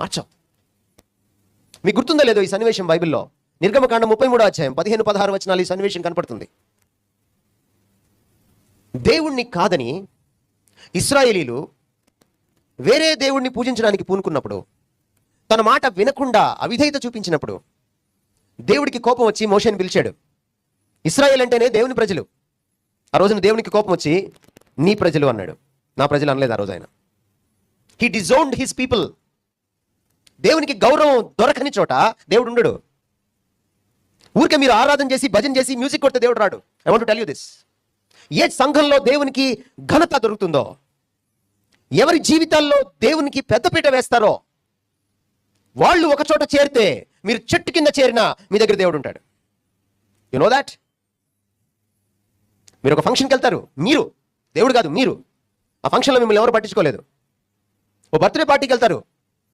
మార్చాం మీకు గుర్తుందో లేదో ఈ సన్నివేశం బైబిల్లో? నిర్గమకాండ ముప్పై మూడో అధ్యాయం పదిహేను పదహారు వచనాలు ఈ సన్నివేశం కనపడుతుంది. దేవుణ్ణి కాదని ఇస్రాయేలీలు వేరే దేవుణ్ణి పూజించడానికి పూనుకున్నప్పుడు తన మాట వినకుండా అవిధేయత చూపించినప్పుడు దేవుడికి కోపం వచ్చి మోషన్ పిలిచాడు. ఇస్రాయేల్ అంటేనే దేవుని ప్రజలు. ఆ రోజున దేవునికి కోపం వచ్చి నీ ప్రజలు అన్నాడు. నా ప్రజలు అనలేదు ఆ రోజు ఆయన హీ డిజోన్డ్ హిస్ పీపుల్ దేవునికి గౌరవం దొరకని చోట దేవుడు ఉండడు. ఊరికే మీరు ఆరాధన చేసి భజన చేసి మ్యూజిక్ కొడితే దేవుడు రాడు. I want tell you this ఏ సంఘంలో దేవునికి ఘనత దొరుకుతుందో ఎవరి జీవితాల్లో దేవునికి పెద్దపీట వేస్తారో వాళ్ళు ఒక చోట చేరితే మీరు చెట్టు కింద చేరినా మీ దగ్గర దేవుడు ఉంటాడు. యు నో దాట్ మీరు ఒక ఫంక్షన్కి వెళ్తారు. మీరు దేవుడు కాదు మీరు. ఆ ఫంక్షన్లో మిమ్మల్ని ఎవరు పట్టించుకోలేదు. ఓ బర్త్డే పార్టీకి వెళ్తారు.